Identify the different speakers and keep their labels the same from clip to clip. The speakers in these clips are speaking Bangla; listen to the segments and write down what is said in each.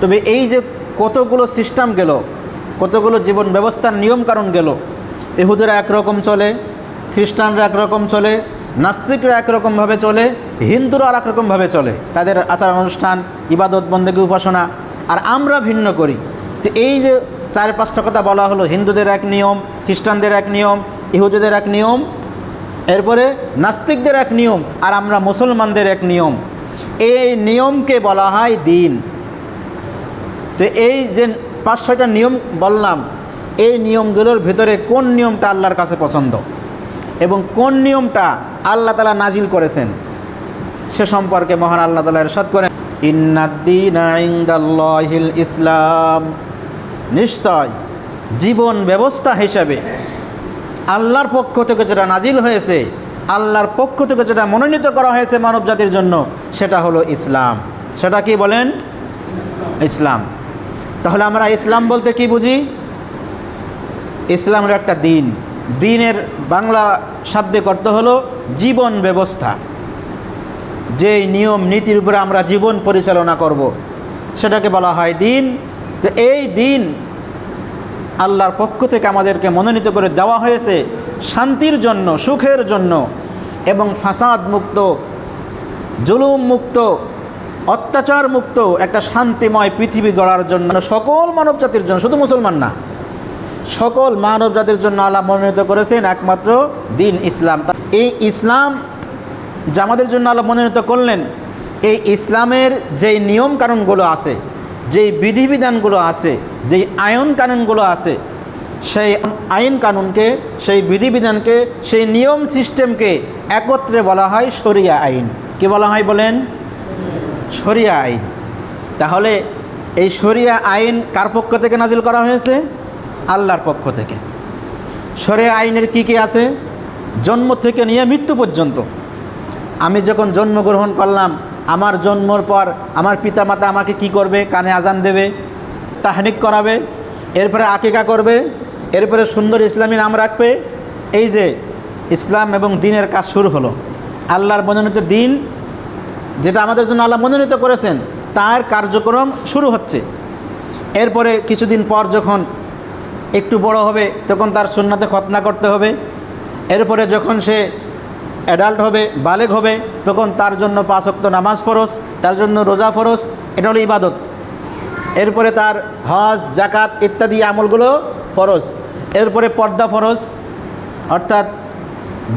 Speaker 1: তবে এই যে কতগুলো সিস্টেম গেল, কতগুলো জীবন ব্যবস্থার নিয়মকানুন গেল, এহুদেরা একরকম চলে, খ্রিস্টানরা একরকম চলে, নাস্তিকরা একরকমভাবে চলে, হিন্দুরা আর একরকমভাবে চলে। তাদের আচার অনুষ্ঠান, ইবাদত, বন্দেগী, উপাসনা, আর আমরা ভিন্ন করি। তো এই যে চার পাঁচটা কথা বলা হলো, হিন্দুদের এক নিয়ম, খ্রিস্টানদের এক নিয়ম ইহুদিদের এক নিয়ম, এরপরে নাস্তিকদের এক নিয়ম, আর আমরা মুসলমানদের এক নিয়ম। এই নিয়মকে বলা হয় দিন। তো এই যে পাঁচ ছয়টা নিয়ম বললাম, এই নিয়মগুলোর ভেতরে কোন নিয়মটা আল্লাহর কাছে পছন্দ এবং কোন নিয়মটা আল্লাহ তালা নাজিল করেছেন সে সম্পর্কে মহান আল্লাহ তালা এরশাদ করেন ইন্নাদ্দিন ইসলাম। নিশ্চয় জীবন ব্যবস্থা হিসাবে আল্লাহর পক্ষ থেকে যেটা নাজিল হয়েছে, আল্লাহর পক্ষ থেকে যেটা মনোনীত করা হয়েছে মানব জাতির জন্য, সেটা হলো ইসলাম। সেটা কি বলেন? ইসলাম। তাহলে আমরা ইসলাম বলতে কি বুঝি? ইসলামের একটা দিন। দিনের বাংলা শব্দে করতে হলো জীবন ব্যবস্থা। যেই নিয়ম, নীতির উপরে আমরা জীবন পরিচালনা করব। সেটাকে বলা হয় দিন। তো এই দিন আল্লাহর পক্ষ থেকে আমাদেরকে মনোনীত করে দেওয়া হয়েছে শান্তির জন্য, সুখের জন্য এবং ফাসাদ মুক্ত, জুলুম মুক্ত অত্যাচার মুক্ত একটা শান্তিময় পৃথিবী গড়ার জন্য সকল মানব জাতির জন্য, শুধু মুসলমান না, সকল মানব জাতির জন্য আল্লাহ মনোনীত করেছেন একমাত্র দিন ইসলাম। এই ইসলাম যা আমাদের জন্য আল্লাহ মনোনীত করলেন, এই ইসলামের যেই নিয়ম কানুনগুলো আছে, যেই বিধিবিধানগুলো আছে, যেই আইন কানুনগুলো আছে, সেই আইন কানুনকে সেই বিধিবিধানকে, সেই নিয়ম সিস্টেমকে একত্রে বলা হয় শরিয়া আইন। কি বলা হয় বলেন? শরিয়া আইন। তাহলে এই শরিয়া আইন কার পক্ষ থেকে নাজিল করা হয়েছে? আল্লাহর পক্ষ থেকে। শরিয়া আইনের কি কি আছে? জন্ম থেকে নিয়ে মৃত্যু পর্যন্ত। আমি যখন জন্মগ্রহণ করলাম, আমার জন্মর পর আমার পিতামাতা আমাকে কি করবে? কানে আজান দেবে, তাহনিক করাবে, এরপরে আকিকা করবে, এরপরে সুন্দর ইসলামী নাম রাখবে। এই যে ইসলাম এবং দিনের কাজ শুরু হলো। আল্লাহর মনোনীত দিন যেটা আমাদের জন্য আল্লাহ মনোনীত করেছেন, তার কার্যক্রম শুরু হচ্ছে। এরপরে কিছুদিন পর যখন একটু বড় হবে, তখন তার সুন্নাতে খতনা করতে হবে। এরপরে যখন সে অ্যাডাল্ট হবে, বালেগ হবে, তখন তার জন্য পাঁচক্ত নামাজ ফরস তার জন্য রোজা ফরজ, এটা হলো ইবাদত। এরপরে তার হজ জাকাত ইত্যাদি আমলগুলো ফরজ। এরপরে পর্দা ফরজ। অর্থাৎ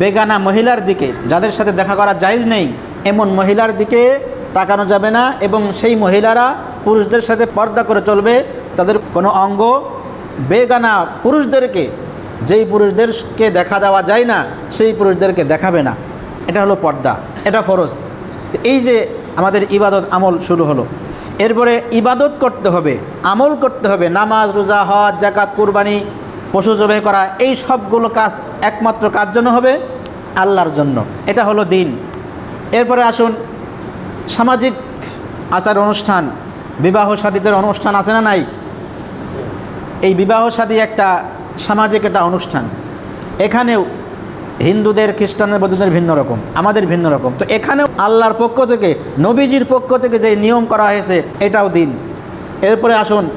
Speaker 1: বেগানা মহিলার দিকে, যাদের সাথে দেখা করা জায়েজ নেই এমন মহিলার দিকে তাকানো যাবে না এবং সেই মহিলারা পুরুষদের সাথে পর্দা করে চলবে। তাদের কোনো অঙ্গ বেগানা পুরুষদেরকে, যেই পুরুষদেরকে দেখা দেওয়া যায় না, সেই পুরুষদেরকে দেখাবে না। এটা হলো পর্দা, এটা ফরজ। এই যে আমাদের ইবাদত আমল শুরু হলো। এরপরে ইবাদত করতে হবে, আমল করতে হবে। নামাজ, রোজা, হজ জাকাত কুরবানি, পশু জবাই করা, এই সবগুলো কাজ একমাত্র কার জন্য হবে? আল্লাহর জন্য। এটা হলো দিন। এরপরে আসুন, সামাজিক আচার অনুষ্ঠান, বিবাহ সাদীদের অনুষ্ঠান আছে না নাই? এই বিবাহ সাদী একটা সামাজিক একটা অনুষ্ঠান। এখানেও হিন্দুদের, খ্রিস্টানদের, বৌদ্ধদের ভিন্ন রকম, আমাদের ভিন্ন রকম। তো এখানেও আল্লাহর পক্ষ থেকে, নবীজির পক্ষ থেকে যে নিয়ম করা হয়েছে, এটাও দিন। এরপরে আসুন,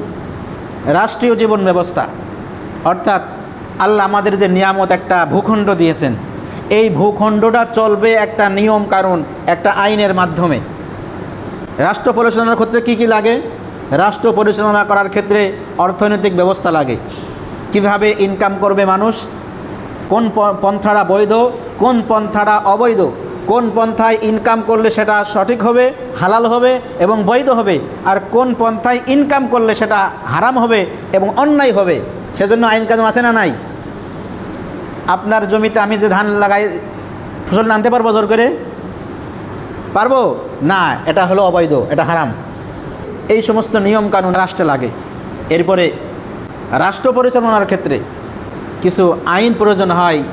Speaker 1: রাষ্ট্রীয় জীবন ব্যবস্থা। অর্থাৎ আল্লাহ আমাদের যে নিয়ামত, একটা ভূখণ্ড দিয়েছেন। এই ভূখণ্ডটা চলবে একটা নিয়ম কারণ, একটা আইনের মাধ্যমে। রাষ্ট্র পরিচালনার ক্ষেত্রে কী কী লাগে? রাষ্ট্র পরিচালনা করার ক্ষেত্রে অর্থনৈতিক ব্যবস্থা লাগে। কীভাবে ইনকাম করবে মানুষ? কোন পন্থাটা বৈধ, কোন পন্থাটা অবৈধ? কোন পন্থায় ইনকাম করলে সেটা সঠিক হবে, হালাল হবে এবং বৈধ হবে? আর কোন পন্থায় ইনকাম করলে সেটা হারাম হবে এবং অন্যায় হবে? সেজন্য আইন কানুন আছে না নাই? আপনার জমিতে আমি যে ধান লাগাই, ফসল আনতে পারব জোর করে? পারব? না, এটা হলো অবৈধ, এটা হারাম। এই সমস্ত নিয়ম কানুন রাষ্ট্রে লাগে। এরপরে, রাষ্ট্র পরিচালনার ক্ষেত্রে কিছু আইন প্রয়োজন হয়,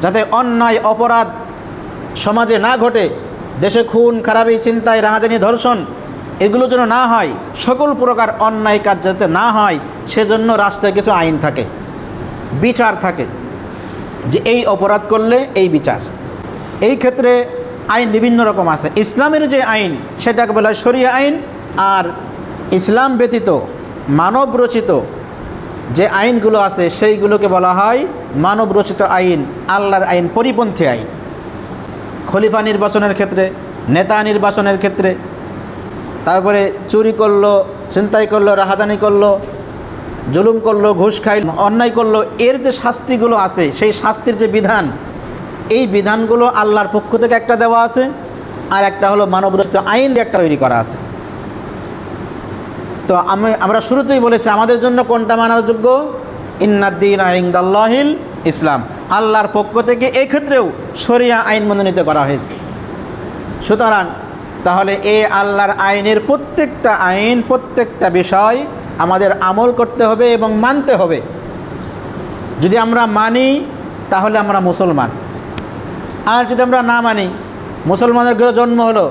Speaker 1: যাতে অন্যায়, অপরাধ সমাজে না ঘটে। দেশে খুন, খারাপি চিন্তায় রাহাজানি, ধর্ষণ, এগুলো যেন না হয়, সকল প্রকার অন্যায় কাজ যাতে না হয়, সেজন্য রাষ্ট্রে কিছু আইন থাকে, বিচার থাকে। যে এই অপরাধ করলে এই বিচার। এই ক্ষেত্রে আইন বিভিন্ন রকম আছে। ইসলামের যে আইন, সেটাকে বলা হয় শরিয়া আইন। আর ইসলাম ব্যতীত, মানব রচিত যে আইনগুলো আছে, সেইগুলোকে বলা হয় মানব রচিত আইন, আল্লাহর আইন, পরিপন্থী আইন। খলিফা নির্বাচনের ক্ষেত্রে, নেতা নির্বাচনের ক্ষেত্রে, তারপরে চুরি করল, ছিনতাই করল, রাহাজানি করল জুলুম করল, ঘুষ খাই অন্যায় করল, এর যে শাস্তিগুলো আছে, সেই শাস্তির যে বিধান, এই বিধানগুলো আল্লাহর পক্ষ থেকে একটা দেওয়া আছে, আর একটা হলো মানবরচিত আইন একটা তৈরি করা আছে। তো আমি, আমরা শুরুতেই বলেছি, আমাদের জন্য কোনটা মানার যোগ্য ইন্নাদ্দিন আইন্দাল্লাহিল ইসলাম। আল্লাহর পক্ষ থেকে এই ক্ষেত্রেও শরিয়া আইন মনোনীত করা হয়েছে। সুতরাং, তাহলে এই আল্লাহর আইনের প্রত্যেকটা আইন, প্রত্যেকটা বিষয় আমাদের আমল করতে হবে এবং মানতে হবে। যদি আমরা মানি, তাহলে আমরা মুসলমান। আর যদি আমরা না মানি, মুসলমানের ঘরে জন্ম হলো,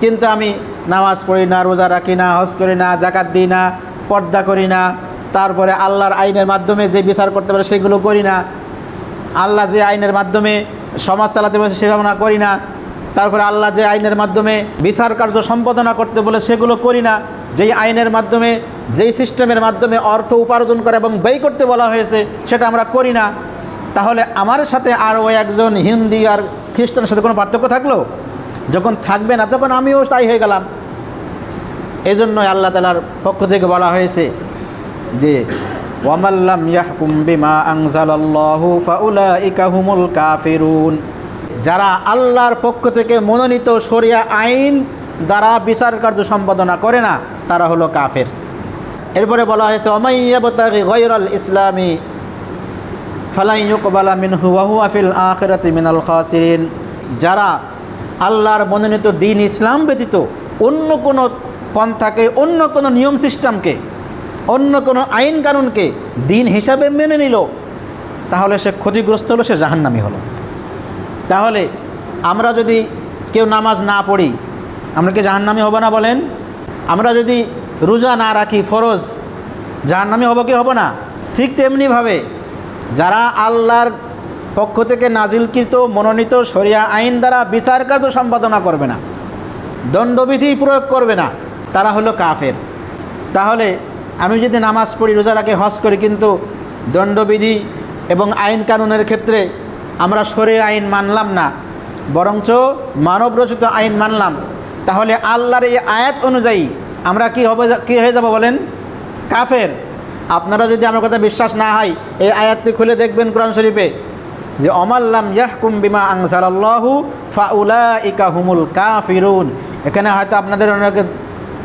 Speaker 1: কিন্তু আমি নামাজ পড়ি না, রোজা রাখি না, হজ করি না, জাকাত দিই না, পর্দা করি না, তারপরে আল্লাহর আইনের মাধ্যমে যে বিচার করতে পারে সেগুলো করি না, আল্লাহ যে আইনের মাধ্যমে সমাজ চালাতে বলে সেভাবে না করি না, তারপরে আল্লাহ যে আইনের মাধ্যমে বিচার কার্য সম্পাদনা করতে বলে সেগুলো করি না যেই আইনের মাধ্যমে, যেই সিস্টেমের মাধ্যমে অর্থ উপার্জন করে এবং ব্যয় করতে বলা হয়েছে, সেটা আমরা করি না। তাহলে আমার সাথে আর ওই একজন হিন্দি আর খ্রিস্টানের সাথে কোনো পার্থক্য থাকল? যখন থাকবে না, তখন আমিও তাই হয়ে গেলাম। এই জন্যই আল্লাহ তালার পক্ষ থেকে বলা হয়েছে যে ওয়ামাল্লাম ইয়াহকুম বিমা হুমুল কাফিরুন। যারা আল্লাহর পক্ষ থেকে মনোনীত শরিয়া আইন দ্বারা বিচার কার্য সম্পাদনা করে না তারা হলো কাফের। এরপরে বলা হয়েছে অমাইয়াবতাগি গৈরল ইসলামী ফালাই ইউকবালা মিনহু ওয়াহুয়া ফিল আখিরাতি মিনাল খাসিরিন। যারা আল্লাহর মনোনীত দিন ইসলাম ব্যতীত অন্য কোনো পন্থাকে, অন্য কোনো নিয়ম সিস্টেমকে, অন্য কোনো আইন কানুনকে দিন হিসাবে মেনে নিল, তাহলে সে ক্ষতিগ্রস্ত হলো, সে জাহান্নামি হলো। তাহলে আমরা যদি কেউ নামাজ না পড়ি, আমরা কি জাহান্নামি হব না বলেন? আমরা যদি রোজা না রাখি ফরজ, জাহান্নামি হব কি হব না? ঠিক তেমনিভাবে যারা আল্লাহর পক্ষ থেকে নাজিলকৃত মনোনীত শরিয়া আইন দ্বারা বিচার কার্য সম্পাদনা করবে না, দণ্ডবিধি প্রয়োগ করবে না, তারা হলো কাফের। তাহলে আমি যদি নামাজ পড়ি, রোজা রাখি, হজ করি, কিন্তু দণ্ডবিধি এবং আইন কানুনের ক্ষেত্রে আমরা সরে আইন মানলাম না, বরঞ্চ মানব রচিত আইন মানলাম তাহলে আল্লাহর এই আয়াত অনুযায়ী আমরা কি হবে কী হয়ে যাব বলেন? কাফের। আপনারা যদি আমার কথা বিশ্বাস না হয়, এই আয়াতটি খুলে দেখবেন কোরআন শরীফে, যে অমাল্লাম ইয়াহকুম বিমা আংসারাল্লাহু ফাউলা ইকা হুমুল কাফিরুন। এখানে হয়তো আপনাদের অনেকের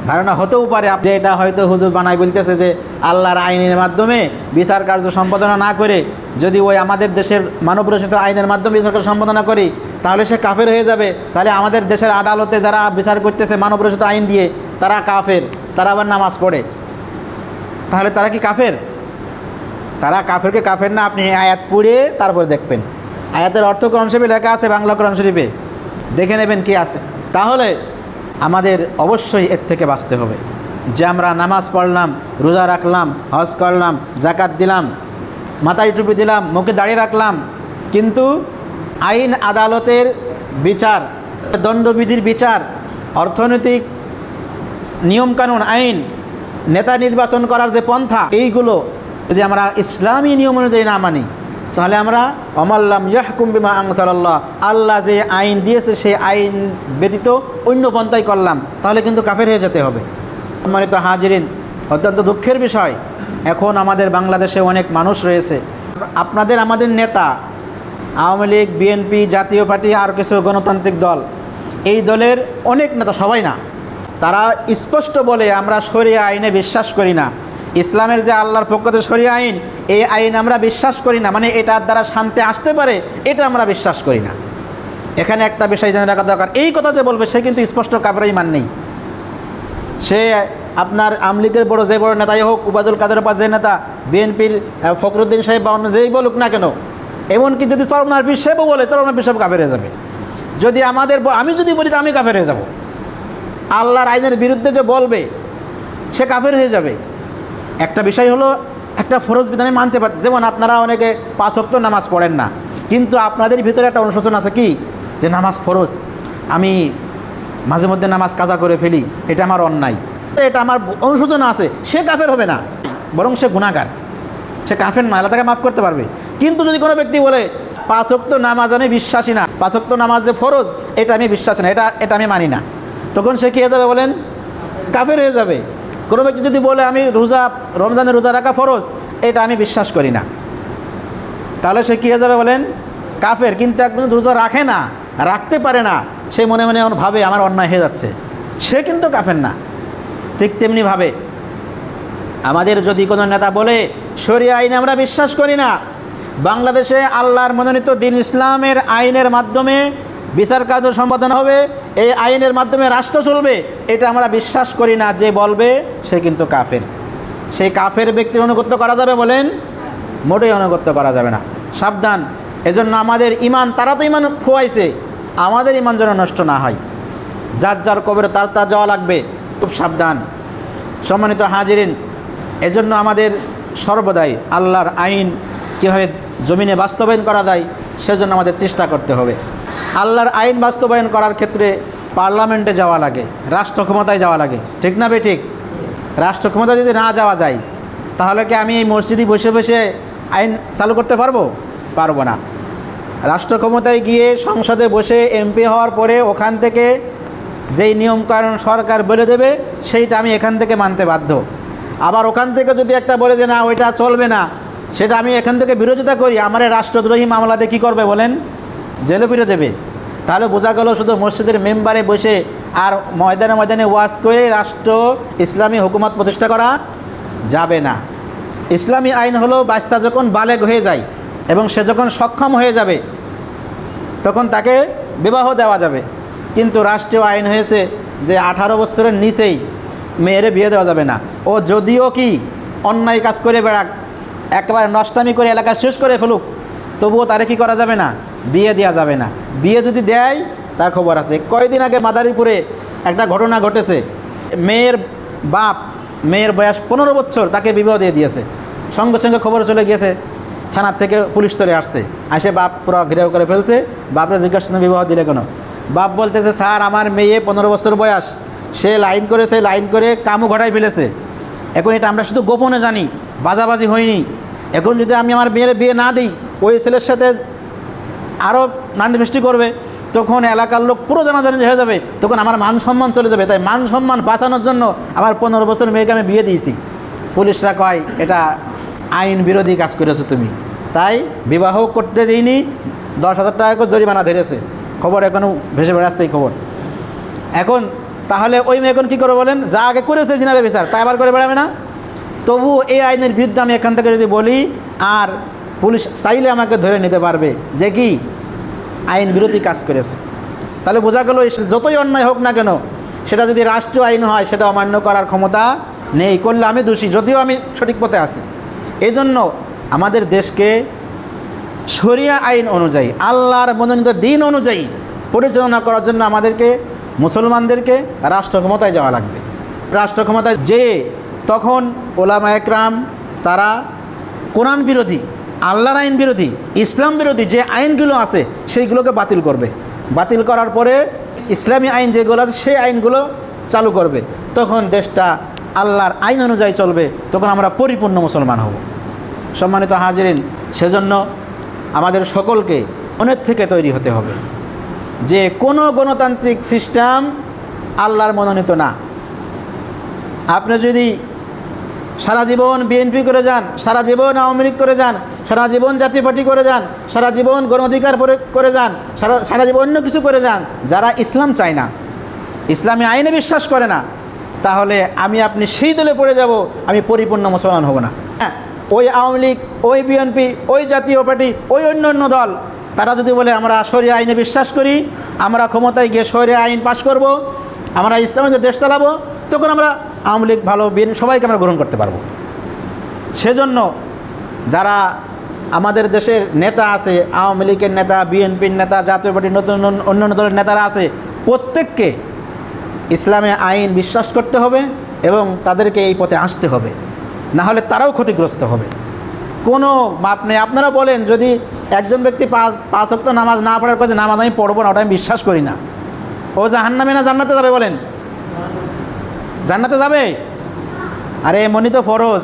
Speaker 1: ধারণা হতেও পারে, যে এটা হয়তো হুজুর বানাই বলতেছে যে আল্লাহর আইনের মাধ্যমে বিচার কার্য সম্পাদনা না করে, যদি ওই আমাদের দেশের মানবরচিত আইনের মাধ্যমে বিচার কার্য সম্পাদনা করি তাহলে সে কাফের হয়ে যাবে। তাহলে আমাদের দেশের আদালতে যারা বিচার করতেছে মানবরচিত আইন দিয়ে, তারা কাফের, তারা আবার নামাজ পড়ে। তাহলে তারা কি কাফের? তারা কাফেরকে কাফের না, আপনি আয়াত পড়ে তারপরে দেখবেন। আয়াতের অর্থ কোরআন শরীফে লেখা আছে, বাংলা কোরআন শরীফে। দেখে নেবেন কি আছে। তাহলে আমাদের অবশ্যই এর থেকে বাঁচতে হবে। যে আমরা নামাজ পড়লাম, রোজা রাখলাম, হজ করলাম জাকাত দিলাম, মাথায় টুপি দিলাম, মুখে দাঁড়িয়ে রাখলাম, কিন্তু আইন আদালতের বিচার, দণ্ডবিধির বিচার, অর্থনৈতিক নিয়মকানুন, আইন, নেতা নির্বাচন করার যে পন্থা, এইগুলো যদি আমরা ইসলামী নিয়ম অনুযায়ী না মানি, তাহলে আমরা অমাল্লাম ইয়াহকুম বিমা আংসারাল্লাহ আল্লাহ যে আইন দিয়েছে সেই আইন ব্যতীত অন্য পন্থাই করলাম, তাহলে কিন্তু কাফের হয়ে যেতে হবে। সম্মানিত হাজিরিন, অত্যন্ত দুঃখের বিষয়, এখন আমাদের বাংলাদেশে অনেক মানুষ রয়েছে। আপনাদের, আমাদের নেতা আওয়ামী লীগ, বিএনপি, জাতীয় পার্টি আর কিছু গণতান্ত্রিক দল। এই দলের অনেক নেতা সবাই না। তারা স্পষ্ট বলে আমরা সরিয়া আইনে বিশ্বাস করি না। ইসলামের যে আল্লাহর পক্ষ থেকে আইন, এই আইন আমরা বিশ্বাস করি না। মানে এটার দ্বারা শান্তি আসতে পারে, এটা আমরা বিশ্বাস করি না। এখানে একটা বিষয় জেনে রাখা দরকার। এই কথা যে বলবে, সে কিন্তু স্পষ্ট কাবরাই মান নেই। সে আপনার আমলিগের বড় যে বড় নেতাই হোক উবাদুল কাদের পাশ যে নেতা, বিএনপির ফখরুদ্দিন সাহেব বা অন্য যেই বলুক না কেন এমনকি যদি চরমনার সাহেবও বলে, চরমনার সাহেব কাফের হয়ে যাবে। যদি আমাদের আমি যদি বলি তো আমি কাফের হয়ে যাব। আল্লাহর আইনের বিরুদ্ধে যে বলবে, সে কাফের হয়ে যাবে। একটা বিষয় হলো, একটা ফরজ বিধানে মানতে পারছে। যেমন আপনারা অনেকে পাঁচ অক্ত নামাজ পড়েন না। কিন্তু আপনাদের ভিতরে একটা অনুশোচন আছে কি? যে নামাজ ফরজ। আমি মাঝে মধ্যে নামাজ কাজা করে ফেলি। এটা আমার অন্যায়। এটা আমার অনুশোচনা আছে। সে কাফের হবে না। বরং সে গুণাগার সে কাফের না। আল্লাহ তাকে মাফ করতে পারবে। কিন্তু যদি কোনো ব্যক্তি বলে পাঁচক্ত নামাজ আমি বিশ্বাসী না পাঁচক্ত নামাজ যে ফরজ, এটা আমি বিশ্বাসী না, এটা এটা আমি মানি না। তখন সে কী হয়ে যাবে বলেন? কাফের হয়ে যাবে। কোনো ব্যক্তি যদি বলে, আমি রোজা, রমজানের রোজা রাখা ফরজ, এটা আমি বিশ্বাস করি না। তাহলে সে কী হয়ে যাবে বলেন? কাফের, কিন্তু একজন রোজা রাখে না, রাখতে পারে না, সে মনে মনে এমন ভাবে, আমার অন্যায় হয়ে যাচ্ছে। সে কিন্তু কাফের না। ঠিক তেমনিভাবে আমাদের যদি কোনো নেতা বলে, শরিয়া আইনে আমরা বিশ্বাস করি না বাংলাদেশে আল্লাহর মনোনীত দিন ইসলামের আইনের মাধ্যমে বিচার কার্য সম্পাদন হবে, এই আইনের মাধ্যমে রাষ্ট্র চলবে, এটা আমরা বিশ্বাস করি না যে বলবে, সে কিন্তু কাফের। সেই কাফের ব্যক্তির অনুগত্য করা যাবে বলেন, মোটেই অনুগত্য করা যাবে না। সাবধান, এজন্য আমাদের ইমান তারা তো ইমান খোয়াইছে, আমাদের ইমান যেন নষ্ট না হয়। যার যার কবরে তার তার যাওয়া লাগবে, খুব সাবধান। সম্মানিত হাজিরিন, এজন্য আমাদের সর্বদাই আল্লাহর আইন কীভাবে জমিনে বাস্তবায়ন করা যায়, সেজন্য আমাদের চেষ্টা করতে হবে। আল্লাহর আইন বাস্তবায়ন করার ক্ষেত্রে পার্লামেন্টে যাওয়া লাগে, রাষ্ট্র ক্ষমতায় যাওয়া লাগে। ঠিক না বে ঠিক? রাষ্ট্র ক্ষমতায় যদি না যাওয়া যায়, তাহলে কি আমি এই মসজিদে বসে বসে আইন চালু করতে পারব? পারব না। রাষ্ট্র ক্ষমতায় গিয়ে সংসদে বসে এমপি হওয়ার পরে ওখান থেকে যেই নিয়মকানুন সরকার বলে দেবে, সেইটা আমি এখান থেকে মানতে বাধ্য। আবার ওখান থেকে যদি একটা বলে যে না, ওইটা চলবে না সেটা আমি এখান থেকে বিরোধিতা করি। আমার রাষ্ট্রদ্রোহী মামলাতে কী করবে বলেন? জেলে ফিরে দেবে। তাহলে বোঝা গেল শুধু মসজিদের মেম্বারে বসে আর ময়দানে ময়দানে ওয়াজ করে রাষ্ট্র ইসলামী হুকুমত প্রতিষ্ঠা করা যাবে না। ইসলামী আইন হলো বাচ্চা যখন বালেগ হয়ে যায় এবং সে যখন সক্ষম হয়ে যাবে, তখন তাকে বিবাহ দেওয়া যাবে। কিন্তু রাষ্ট্রীয় আইন হয়েছে যে আঠারো বছরের নিচেই মেয়েরে বিয়ে দেওয়া যাবে না। ও যদিও কি অন্যায় কাজ করে বেড়াক একেবারে নষ্টামি করে এলাকা শেষ করে ফেলুক। তবুও তারে কি করা যাবে না? বিয়ে দেওয়া যাবে না। বিয়ে যদি দেয়, তার খবর আছে। কয়দিন আগে মাদারীপুরে একটা ঘটনা ঘটেছে। মেয়ের বাপ, মেয়ের বয়স পনেরো বছর, তাকে বিবাহ দিয়ে দিয়েছে। সঙ্গে সঙ্গে খবর চলে গিয়েছে থানার থেকে পুলিশ চলে আসছে। আসে বাপ পুরো ঘিরেও করে ফেলছে। বাপরে জিজ্ঞাসা বিবাহ দিলে কেন? বাপ বলতেছে, স্যার, আমার মেয়ে পনেরো বছর বয়স। সে লাইন করেছে, লাইন করে কামও ঘটাই ফেলেছে। এখন এটা আমরা শুধু গোপনে জানি, বাজাবাজি হয়নি। এখন যদি আমি আমার মেয়ের বিয়ে না দিই, ওই ছেলের সাথে আরও নান্ডিফেস্টি করবে, তখন এলাকার লোক পুরো জানাজানি হয়ে যাবে, তখন আমার মান সম্মান চলে যাবে। তাই মান সম্মান বাঁচানোর জন্য আমার পনেরো বছর মেয়েকে আমি বিয়ে দিয়েছি। পুলিশরা কয়, এটা আইন বিরোধী কাজ করেছ তুমি। তাই বিবাহ করতে দিইনি, দশ হাজার টাকা জরিমানা ধরেছে। খবর এখনও ভেসে বেড়াচ্ছে এই খবর। এখন তাহলে ওই মেয়ে এখন কী করে বলেন? যা আগে করেছে জিনাবে বিচার তাই আবার করে বেড়াবে না? তবু এই আইনের বিরুদ্ধে আমি এখান থেকে যদি বলি, আর পুলিশ চাইলে আমাকে ধরে নিতে পারবে যে কি আইন বিরোধী কাজ করেছে। তাহলে বোঝা গেল যতই অন্যায় হোক না কেন, সেটা যদি রাষ্ট্রীয় আইন হয় সেটা অমান্য করার ক্ষমতা নেই। করলে আমি দোষী, যদিও আমি সঠিক পথে আছি। এই জন্য আমাদের দেশকে শরিয়া আইন অনুযায়ী, আল্লাহর মনোনীত দিন অনুযায়ী পরিচালনা করার জন্য আমাদেরকে মুসলমানদেরকে রাষ্ট্র ক্ষমতায় যাওয়া লাগবে। রাষ্ট্র ক্ষমতায় যে তখন ওলামা একরাম, তারা কোরআন বিরোধী, আল্লাহর আইন বিরোধী, ইসলাম বিরোধী যে আইনগুলো আছে, সেইগুলোকে বাতিল করবে। বাতিল করার পরে ইসলামী আইন যেগুলো আছে, সেই আইনগুলো চালু করবে। তখন দেশটা আল্লাহর আইন অনুযায়ী চলবে, তখন আমরা পরিপূর্ণ মুসলমান হব। সম্মানিত হাজিরিন, সেজন্য আমাদের সকলকে অনেক থেকে তৈরি হতে হবে। যে কোনো গণতান্ত্রিক সিস্টেম আল্লাহর মনোনীত না। আপনি যদি সারা জীবন বিএনপি করে যান, সারা জীবন আওয়ামী লীগ করে যান, সারা জীবন জাতীয় পার্টি করে যান, সারা জীবন গণ অধিকার করে যান, সারা সারা জীবন অন্য কিছু করে যান, যারা ইসলাম চায় না, ইসলামী আইনে বিশ্বাস করে না, তাহলে আমি, আপনি সেই দলে পড়ে যাব, আমি পরিপূর্ণ মুসলমান হব না। হ্যাঁ ওই আওয়ামী লীগ, ওই বিএনপি, ওই জাতীয় পার্টি, ওই অন্য অন্য দল তারা যদি বলে, আমরা সরিয়া আইনে বিশ্বাস করি, আমরা ক্ষমতায় গিয়ে সরিয়া আইন পাশ করব, আমরা ইসলামের দেশ চালাবো, তখন আমরা আওয়ামী লীগ ভালো বিএনপি সবাইকে আমরা গ্রহণ করতে পারব। সেজন্য যারা আমাদের দেশের নেতা আছে, আওয়ামী লীগের নেতা, বিএনপির নেতা, জাতীয় পার্টির নতুন অন্য- দলের নেতারা আছে, প্রত্যেককে ইসলামে আইন বিশ্বাস করতে হবে এবং তাদেরকে এই পথে আসতে হবে। না হলে তারাও ক্ষতিগ্রস্ত হবে। কোনো মাপ নেই। আপনারা বলেন, যদি একজন ব্যক্তি পাঁচ পাঁচ অক্ট নামাজ না পড়ার কাছে নামাজ আমি পড়ব না, ওটা আমি বিশ্বাস করি না। ও জাহান্নামে না জান্নাতে যাবে বলেন? জান্নাতে যাবে? আরে, এমনই তো ফরজ।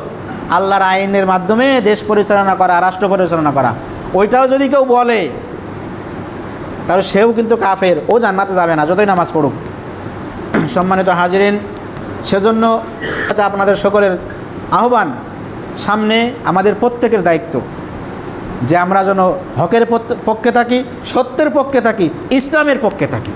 Speaker 1: আল্লাহর আইনের মাধ্যমে দেশ পরিচালনা করা, রাষ্ট্র পরিচালনা করা। ওইটাও যদি কেউ বলে, তাহলে সেও কিন্তু কাফের। ও জান্নাতে যাবে না, যতই নামাজ পড়ুক। সম্মানিত হাজিরিন, সেজন্য আপনাদের সকলের আহ্বান সামনে আমাদের প্রত্যেকের দায়িত্ব যে আমরা যেন হকের পক্ষে থাকি, সত্যের পক্ষে থাকি, ইসলামের পক্ষে থাকি।